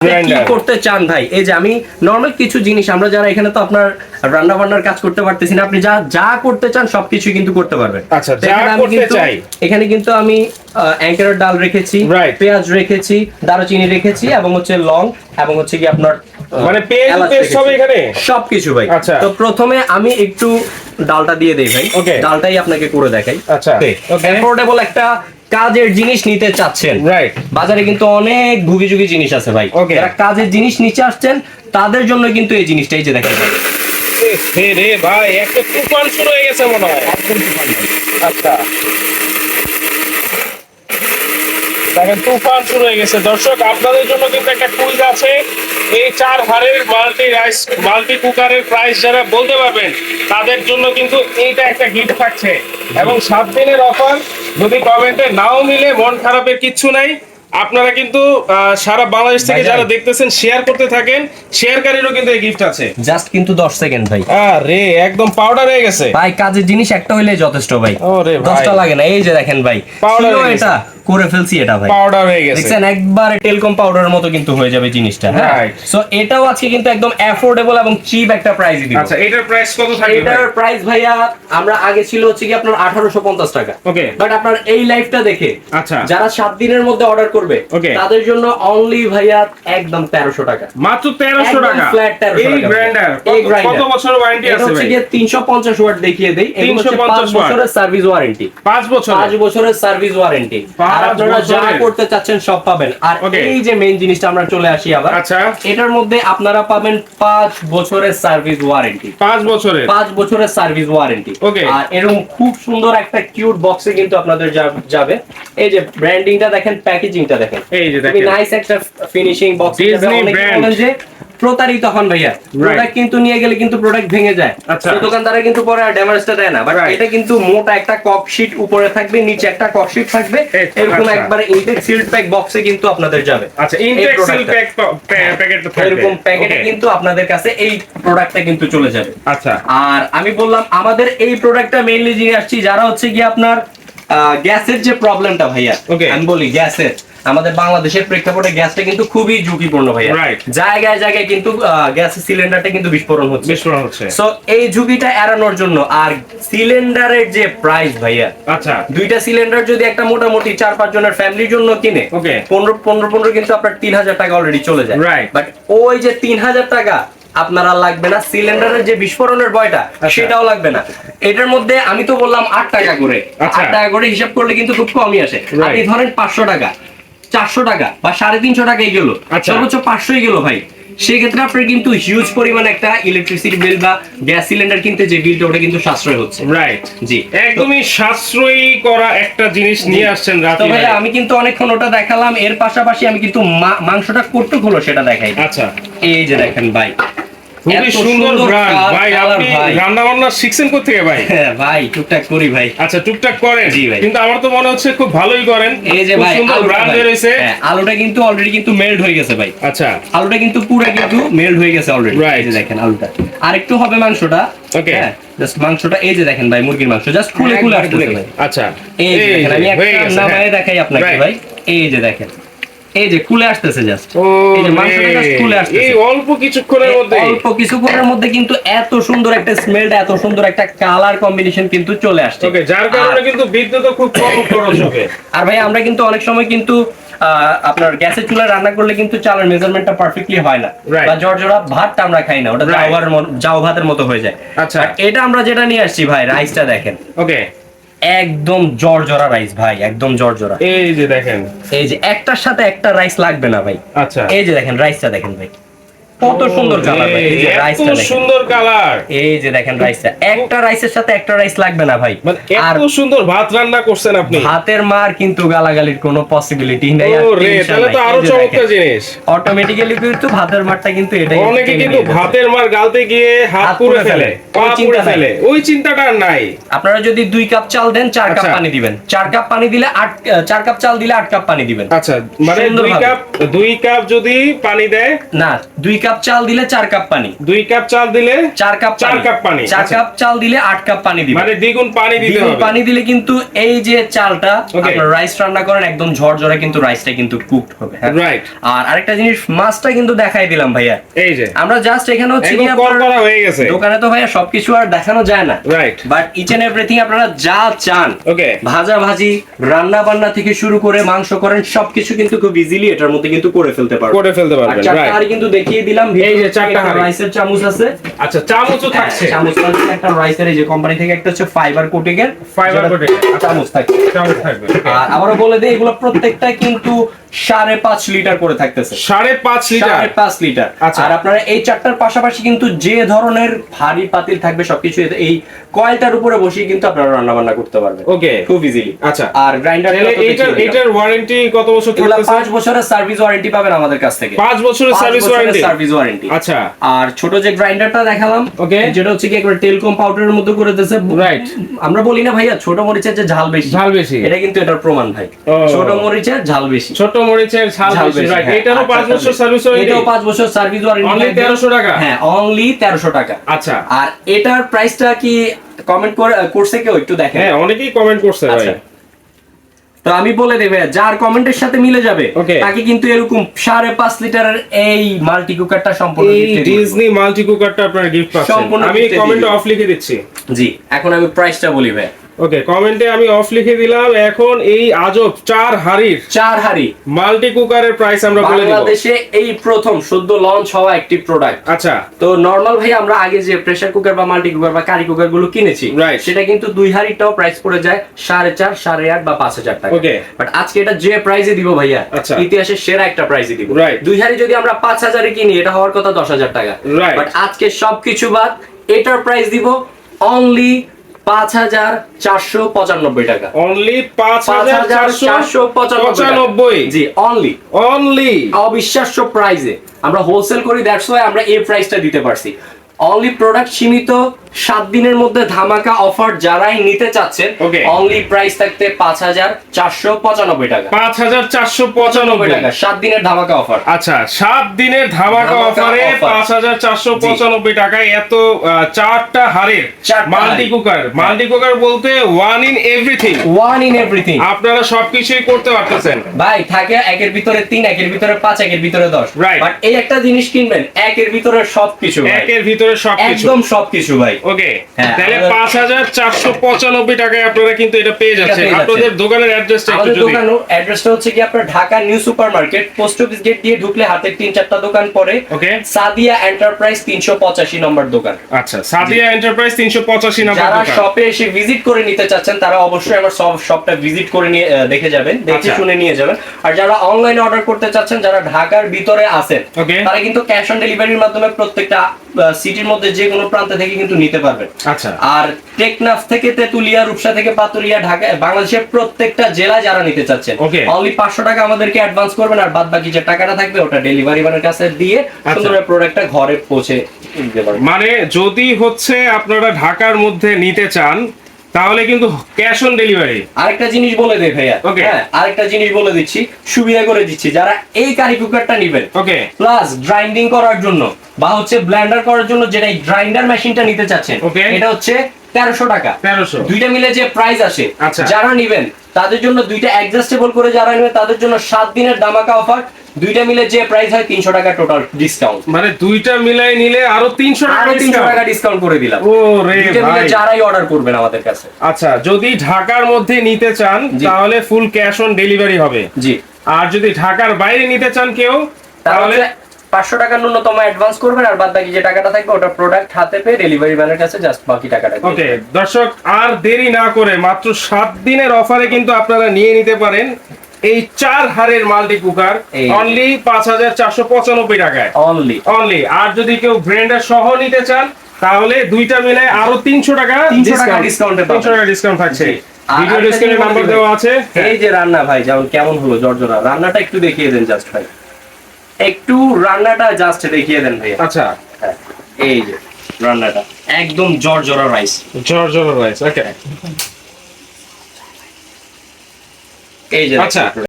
কি করতে চান ভাই এই যে আমি নর্মাল কিছু জিনিস আমরা যারা এখানে তো আপনার রান্না বান্নার কাজ করতে পারতেছি না আপনি যা যা করতে চান সবকিছু কিন্তু করতে পারবেন আচ্ছা, যা করতে চাই। এখানে কিন্তু আমি অ্যাঙ্কারের ডাল রেখেছি. পেঁয়াজ রেখেছি দারুচিনি রেখেছি এবং হচ্ছে লং এবং হচ্ছে কি আপনার মানে পেঁয়াজ রেখেছি। এখানে সবকিছু ভাই আচ্ছা। তো প্রথমে আমি একটু ডালটা দিয়ে দেই ভাই. ডালটাই আপনাকে করে দেখাই আচ্ছা. একটা কাজের জিনিস নিতে চাচ্ছেন। রাইট বাজারে কিন্তু অনেক ভুগি যুগি জিনিস আছে ভাই। ওকে যারা কাজের জিনিস নিচে আসছেন তাদের জন্য কিন্তু এই জিনিসটাই যে দেখেন যায় রে ভাই একটা তুফান শুরু হয়ে গেছে মনে হয়। আচ্ছা। দেখেন, তুফান শুরু হয়ে গেছে। দর্শক, আপনাদের জন্য কিন্তু একটা কুইজ আছে। এই চার হারের মাল্টি রাইস মাল্টি কুকারের প্রাইস যারা বলতে পারবেন, তাদের জন্য কিন্তু এইটা একটা গিফট থাকছে। এবং সাত দিনের অফার যদি কমেন্টে নাও মিলে মন খারাপের কিচ্ছু নাই। আপনারা কিন্তু সারা বাংলাদেশ থেকে যারা দেখতেছেন শেয়ার করতে থাকেন শেয়ারকারীরও কিন্তু এই গিফট আছে। জাস্ট কিন্তু দশ সেকেন্ড ভাই। আরে একদম পাউডার হয়ে গেছে। ভাই কাজের জিনিস একটা হইলে যথেষ্ট ভাই। ওরে ভাই। দশটা লাগে না। এই যে দেখেন ভাই হয়ে এটা করে ফেলছি এটা ভাই। পাউডার হয়ে গেছে। দেখছেন একবারে টেলকম পাউডারের মতো কিন্তু হয়ে যাবে জিনিসটা হ্যাঁ? সো এটাও আজকে কিন্তু একদম অ্যাফোর্ডেবল এবং চিপ একটা প্রাইস দিব। আচ্ছা এটার প্রাইস কত থাকবে এটার প্রাইস ভাইয়া আমরা আগে ছিল হচ্ছে কি আপনার আঠারোশো পঞ্চাশ টাকা। ওকে বাট আপনার এই লাইফটা দেখে আচ্ছা। যারা সাত দিনের মধ্যে অর্ডার করবে. তাদের জন্য অনলি ভাইয়া একদম টাকা। মাত্র 1300 টাকা? flat 1300 এই গ্রাইন্ডার এই grinder। কত বছর ওয়ারেন্টি আছে হচ্ছে গিয়ে ওয়াট দেখিয়ে দেই। এগুলো হচ্ছে 350 বছরের সার্ভিস ওয়ারেন্টি 5 বছর পাঁচ বছরের সার্ভিস ওয়ারেন্টি আর আপনারা যা করতে চাচ্ছেন সব পাবেন। আর এই যে মেইন জিনিসটা আমরা চলে আসি আবার। আচ্ছা। এটার মধ্যে আপনারা পাবেন পাঁচ বছরের সার্ভিস ওয়ারেন্টি 5 বছরের? পাঁচ বছরের সার্ভিস ওয়ারেন্টি. আর এরকম খুব সুন্দর একটা কিউট বক্সে কিন্তু আপনাদের যাবে। এই যে ব্র্যান্ডিংটা দেখেন প্যাকেজিংটা দেখেন। এই যে দেখেন। নাইস একটা ফিনিশিং বক্স। বলেন যে প্রতারিত হন ভাইয়া। প্রোডাক্ট কিন্তু নিয়ে গেলে কিন্তু প্রোডাক্ট ভেঙে যায়। আচ্ছা। তো দোকানদারা কিন্তু পরে ড্যামেজটা দেয় না। বাট এটা কিন্তু মোটা একটা কক শীট উপরে থাকবে নিচে একটা কক শীট থাকবে। এরকম আচ্ছা। একবার ইনটেক সিল্ড প্যাক বক্সে কিন্তু আপনাদের যাবে। আচ্ছা ইনটেক সিল প্যাক প্যাকেটটা থাকবে। এরকম প্যাকেটে কিন্তু আপনাদের কাছে এই প্রোডাক্টটা কিন্তু চলে যাবে। আচ্ছা। আর আমি বললাম আমাদের এই প্রোডাক্টটা মেইনলি জিনিস আসছি যারা হচ্ছে কি আপনার গ্যাসের যে প্রবলেমটা ভাইয়া. আমি বলি গ্যাসের। আমাদের বাংলাদেশের প্রেক্ষাপটে গ্যাসটা কিন্তু খুবই ঝুঁকিপূর্ণ ভাইয়া. জায়গায় জায়গায় কিন্তু গ্যাসের সিলিন্ডারটা কিন্তু বিস্ফোরণ হচ্ছে বিস্ফোরণ হচ্ছে সো এই ঝুঁকিটা এড়ানোর জন্য আর সিলিন্ডারের যে প্রাইস ভাইয়া আচ্ছা দুইটা সিলিন্ডার যদি একটা মোটামুটি চার পাঁচ জনের ফ্যামিলির জন্য কিনে Okay. পনেরো পনেরো পনেরো কিন্তু আপনার তিন হাজার টাকা অলরেডি চলে যায় Right. বাট ওই যে তিন হাজার টাকা আপনারা লাগবে না সিলিন্ডারের যে বিস্ফোরণের ভয়টা আচ্ছা। সেটাও লাগবে না এটার মধ্যে আমি তো বললাম আট টাকা করে আচ্ছা। আট টাকা করে হিসাব করলে কিন্তু খুব কমই আসে. আপনি ধরেন পাঁচশো টাকা চারশো টাকা বা সাড়ে তিনশো টাকাই গেল। আচ্ছা। সর্বোচ্চ পাঁচশোই গেল ভাই। সেক্ষেত্রে আপনার কিন্তু হিউজ পরিমাণ একটা ইলেকট্রিসিটি বিল বা গ্যাস সিলিন্ডার কিনতে যে বিলটা ওটা কিন্তু সাশ্রয় হচ্ছে। রাইট জি। একদমই সাশ্রয়ী করা একটা জিনিস নিয়ে আসছেন রাতে ভাই আমি কিন্তু অনেকক্ষণ ওটা দেখালাম। এর পাশাপাশি আমি কিন্তু মাংসটা কতটুক হলো সেটা দেখাই। আচ্ছা। এই যে দেখেন ভাই। খুবই সুন্দর ব্র্যান্ড ভাই আপনি রান্না বান্না শিখছেন কোথেকে ভাই? হ্যাঁ, ভাই টুকটাক করি ভাই। আচ্ছা টুকটাক করেন। জি ভাই। কিন্তু আমার তো মনে হচ্ছে খুব ভালোই করেন। এই যে ভাই সুন্দর আলুটা ব্র্যান্ড হ্যাঁ, আলুটা কিন্তু অলরেডি কিন্তু মেল্ট হয়ে গেছে ভাই। আচ্ছা। আলুটা কিন্তু পুরো কিন্তু মেল্ট হয়ে গেছে অলরেডি. এই যে দেখেন আলুটা। আর একটু হবে মাংসটা। Okay. জাস্ট মাংসটা এই যে দেখেন ভাই মুরগির মাংস। জাস্ট খুলে খুলে আসতেছে ভাই। আচ্ছা। এই দেখেন আমি একটা নামায় হ্যাঁ। দেখাই আপনাকে ভাই। এই যে দেখেন। এই যে খুলে আসতেছে জাস্ট এই যে মাংসটা জাস্ট খুলে আসতেছে। এই অল্প কিছুক্ষণের মধ্যে অল্প কিছুক্ষণের মধ্যে কিন্তু এত সুন্দর একটা স্মেল এত সুন্দর একটা কালার কম্বিনেশন কিন্তু চলে আসছে। ওকে যার কারণে কিন্তু বিদ্যুৎ খুব কম খরচ হবে। আর ভাই আমরা কিন্তু অনেক সময় কিন্তু আহ, আপনার গ্যাসের চুলায় রান্না করলে কিন্তু চালের মেজারমেন্টটা পারফেক্টলি হয় না. বা জর্জরা ভাতটা আমরা খাই না ওটা. জাওয়ার জাও ভাতের মতো হয়ে যায়। আচ্ছা। এটা আমরা যেটা নিয়ে আসছি ভাই রাইসটা দেখেন। ওকে একদম জর্জরা রাইস ভাই একদম জর্জরা। এই যে দেখেন। এই যে একটার সাথে একটা রাইস লাগবে না ভাই। আচ্ছা। এই যে দেখেন রাইসটা দেখেন ভাই। কত সুন্দর কালার ভাই এই যে রাইসটা সুন্দর কালার। এই যে দেখেন রাইসটা একটা রাইসের সাথে একটা রাইস লাগবে না ভাই। মানে আর এত সুন্দর ভাত রান্না করছেন আপনি। ভাতের মার কিন্তু গালাগালির কোনো পসিবিলিটি নাই ও রে তাহলে তো আরও চমৎকার জিনিস। অটোমেটিক্যালি কিন্তু ভাতের মারটা কিন্তু এটাই অনেকে কিন্তু ভাতের মার গালতে গিয়ে হাত পুড়ে ফেলে। পা পুড়ে ফেলে। ওই চিন্তাটা নাই। আপনারা যদি দুই কাপ চাল দেন চার কাপ আচ্ছা। পানি দিবেন। চার কাপ পানি দিলে আট চার কাপ চাল দিলে আট কাপ পানি দিবেন। আচ্ছা মানে দুই কাপ দুই কাপ যদি পানি দেয়? না দুই কাপ কাপ চাল দিলে চার কাপ পানি। দুই কাপ চাল দিলে চার কাপ চার কাপ পানি, চার আচ্ছা। কাপ চাল দিলে আট কাপ পানি দিবে। মানে দ্বিগুণ পানি দিতে হবে। পানি দিলে কিন্তু এই যে চালটা. আপনার রাইস রান্না করেন একদম ঝরঝরে কিন্তু রাইসটা কিন্তু কুকড হবে হ্যাঁ? রাইট আর আরেকটা জিনিস মাছটা কিন্তু দেখাই দিলাম ভাইয়া। এই যে। আমরা জাস্ট এখানে হচ্ছে কি করা হয়ে গেছে। দোকানে তো ভাইয়া সবকিছু আর দেখানো যায় না। Right but each and everything আপনারা যা চান ওকে ভাজা ভাজি রান্না বান্না থেকে শুরু করে মাংস করেন সবকিছু কিন্তু খুব ইজিলি এটার মধ্যে কিন্তু করে ফেলতে পারবেন। করে ফেলতে পারবেন রাইট হাঁড়ি কিন্তু দেখিয়ে দিলাম এই যে চারটা। রাইসের চামচ আছে। আচ্ছা চামচও থাকছে। হ্যাঁ, চামচ থাকছে একটা রাইসের এই যে কোম্পানি থেকে একটা হচ্ছে ফাইবার কোটিং এর যেটা coating, আচ্ছা। চামচ থাকে চামচ থাকবে আর আবারও বলে দেই এগুলো প্রত্যেকটা কিন্তু সাড়ে পাঁচ লিটার করে থাকতেছে। সাড়ে পাঁচ লিটার সাড়ে পাঁচ লিটার আচ্ছা। আর আপনারা এই চারটার পাশাপাশি কিন্তু যে ধরনের ভারী পাতিল থাকবে সবকিছু এই কয়েলটার উপরে বসিয়ে কিন্তু আপনারা রান্না বান্না করতে পারবেন। ওকে খুব ইজিলি আচ্ছা। আর গ্রাইন্ডার তাহলে এইটার এইটার ওয়ারেন্টি কত বছর থাকতেছে? পাঁচ বছরের সার্ভিস ওয়ারেন্টি পাবেন আমাদের কাছ থেকে। পাঁচ বছরের সার্ভিস ওয়ারেন্টি সার্ভিস ওয়ারেন্টি আচ্ছা। আর ছোট যে গ্রাইন্ডারটা দেখালাম Okay. যেটা হচ্ছে কি একবার টেলকম পাউডারের মধ্যে করে দিয়েছে Right. আমরা বলি না ভাইয়া ছোট মরিচের যে ঝাল বেশি। ঝাল বেশি। এটা কিন্তু এটার প্রমাণ ভাই। ছোট মরিচের ঝাল বেশি। ছোট মরিচের ঝাল বেশি রাইট হ্যাঁ। এটারও পাঁচ আচ্ছা, বছর আচ্ছা। সার্ভিস ওয়ারেন্টি এটাও পাঁচ বছর সার্ভিস ওয়ারেন্টি অনলি তেরোশো টাকা? হ্যাঁ অনলি তেরোশো টাকা। আচ্ছা। আর এটার প্রাইসটা কি কমেন্ট করে করছে কেউ একটু দেখেন হ্যাঁ অনেকেই কমেন্ট করছে ভাই আচ্ছা। তো আমি বলে দেবে যার কমেন্টের সাথে মিলে যাবে. তাকে কিন্তু এরকম সাড়ে পাঁচ লিটারের এই মাল্টি কুকারটা সম্পূর্ণ এই ডিজনি মাল্টি কুকারটা আপনার গিফট পাচ্ছেন। সম্পূর্ণ আমি কমেন্ট অফ লিখে দিচ্ছি। জি এখন আমি প্রাইসটা বলি ভাই ওকে কমেন্টে আমি অফ লিখে দিলাম এখন এই আজব চার হাড়ির চার হাড়ি মাল্টি কুকারের প্রাইস আমরা বলে দিব বাংলাদেশে এই প্রথম সদ্য লঞ্চ হওয়া একটি প্রোডাক্ট আচ্ছা তো নর্মাল ভাই আমরা আগে যে প্রেসার কুকার বা মাল্টি কুকার বা কারি কুকারগুলো কিনেছি. সেটা কিন্তু দুই হাড়িটাও প্রাইস পড়ে যায় সাড়ে চার সাড়ে আট বা পাঁচ হাজার টাকা ওকে বাট আজকে এটা যে প্রাইসে দিব ভাইয়া আচ্ছা। ইতিহাসের সেরা একটা প্রাইসে দিব. দুই হাড়ি যদি আমরা পাঁচ হাজারে কিনি এটা হওয়ার কথা দশ হাজার টাকা. বাট আজকে সবকিছু বাদ এটার প্রাইস দিব অনলি পাঁচ হাজার চারশো পঁচানব্বই টাকা। অনলি পাঁচ হাজার চারশো পঁচানব্বই পঁচানব্বই। জি অনলি অনলি অবিশ্বাস্য প্রাইজে আমরা হোলসেল করি দ্যাটস ওয়াই আমরা এই প্রাইসটা দিতে পারছি। অনলি প্রোডাক্ট সীমিত সাত দিনের মধ্যে ধামাকা অফার যারাই নিতে চাচ্ছেন অনলি প্রাইস থাকতে পাঁচ হাজার চারশো পঁচানব্বই টাকা। পাঁচ হাজার চারশো পঁচানব্বই টাকা। সাত দিনের ধামাকা অফার আচ্ছা সাত দিনের ধামাকা অফারে পাঁচ হাজার চারশো পঁচানব্বই টাকায় এত চারটা হারের মাল্টি কুকার মাল্টি কুকার বলতে one in everything one in everything আপনারা সবকিছুই করতে পারতেছেন। ভাই থাকে একের ভিতরে তিন একের ভিতরে পাঁচ একের ভিতরে দশ। Right. বাট এই একটা জিনিস কিনবেন একের ভিতরে সবকিছু একের ভিতরে সবকিছু। একদম সবকিছু ভাই। ওকে হ্যাঁ, তাহলে আমাদের- পাঁচ হাজার চারশো পঁচানব্বই টাকায় আপনারা কিন্তু এটা পেয়ে যাচ্ছেন। আপনাদের দোকানের অ্যাড্রেসটা একটু যদি দোকান অ্যাড্রেসটা হচ্ছে কি আপনার Dhaka new post office gate দিয়ে ঢুকলে হাতের তিন চারটা দোকান পরে ওকে। সাদিয়া এন্টারপ্রাইজ তিনশো পঁচাশি নম্বর দোকান। আচ্ছা সাদিয়া এন্টারপ্রাইজ তিনশো পঁচাশি নাম্বার যারা শপে এসে ভিজিট করে নিতে চাচ্ছেন তারা অবশ্যই আমার সব শপটা ভিজিট করে নিয়ে দেখে যাবেন দেখে আচ্ছা। শুনে নিয়ে যাবেন। আর যারা অনলাইনে অর্ডার করতে চাচ্ছেন যারা ঢাকার ভিতরে আছেন. তারা কিন্তু ক্যাশ অন ডেলিভারির মাধ্যমে প্রত্যেকটা সিটির মধ্যে যে কোনো প্রান্ত থেকে কিন্তু নিতে পারবে আচ্ছা। আর টেকনাফ থেকে তেতুলিয়া রূপসা থেকে পাতুলিয়া ঢাকা বাংলাদেশের প্রত্যেকটা জেলা যারা নিতে চাচ্ছেন ওকে। অনলি পাঁচশো টাকা আমাদেরকে অ্যাডভান্স করবেন আর বাদ বাকি যে টাকাটা থাকবে ওটা ডেলিভারি ম্যানের কাছে দিয়ে আচ্ছা। সুন্দর প্রোডাক্টটা ঘরে পৌঁছে মানে যদি হচ্ছে আপনারা ঢাকার মধ্যে নিতে চান তাহলে কিন্তু ক্যাশ অন ডেলিভারি আরেকটা জিনিস বলে দে ভাইয়া। ওকে হ্যাঁ আরেকটা জিনিস বলে দিচ্ছি সুবিধা করে দিচ্ছি যারা এই কারি কুকারটা নেবেন। ওকে প্লাস গ্রাইন্ডিং করার জন্য বা হচ্ছে ব্লেন্ডার করার জন্য যেটা গ্রাইন্ডার মেশিনটা নিতে চাচ্ছেন ওকে এটা হচ্ছে তেরোশো টাকা। তেরোশো। দুইটা মিলে যে প্রাইস আসে আচ্ছা। যারা নিবেন তাদের জন্য দুইটা অ্যাডজাস্টেবল করে যারা নেবেন তাদের জন্য সাত দিনের দামাকা অফার দুইটা মিলে যে প্রাইস হয় তিনশো টাকা টোটাল ডিসকাউন্ট মানে দুইটা মিলাই নিলে আরও তিনশো টাকা আরও তিনশো টাকা ডিসকাউন্ট করে দিলাম। ও রে ভাই। যারাই অর্ডার করবেন আমাদের কাছে। আচ্ছা যদি ঢাকার মধ্যে নিতে চান তাহলে ফুল ক্যাশ অন ডেলিভারি হবে। জি। আর যদি ঢাকার বাইরে নিতে চান কেউ তাহলে পাঁচশো টাকা ন্যূনতম অ্যাডভান্স করবেন আর বাদ বাকি যে টাকাটা থাকবে ওটা প্রোডাক্ট হাতে পেয়ে ডেলিভারি ম্যানের কাছে জাস্ট বাকি টাকাটা ওকে দর্শক আর দেরি না করে মাত্র সাত দিনের অফারে কিন্তু আপনারা নিয়ে নিতে পারেন এই চার হারের মাল্টি কুকার অনলি পাঁচ হাজার চারশো পঁচানব্বই টাকায়। অনলি অনলি আর যদি কেউ ব্র্যান্ডের সহ নিতে চান তাহলে দুইটা মিলে আরও তিনশো টাকা 300 টাকা discount তিনশো টাকা ডিসকাউন্ট থাকছে। ভিডিও ডিসকাউন্টের নাম্বার দেওয়া আছে। এই যে রান্না ভাই যেমন কেমন হলো জর্জরা রান্নাটা একটু দেখিয়ে দেন জাস্ট ভাই। একটু রান্নাটা জাস্ট দেখিয়ে দেন ভাই আচ্ছা। হ্যাঁ এই যে রান্নাটা একদম জর্জরা রাইস জর্জর রাইস ওকে এই যে আচ্ছা।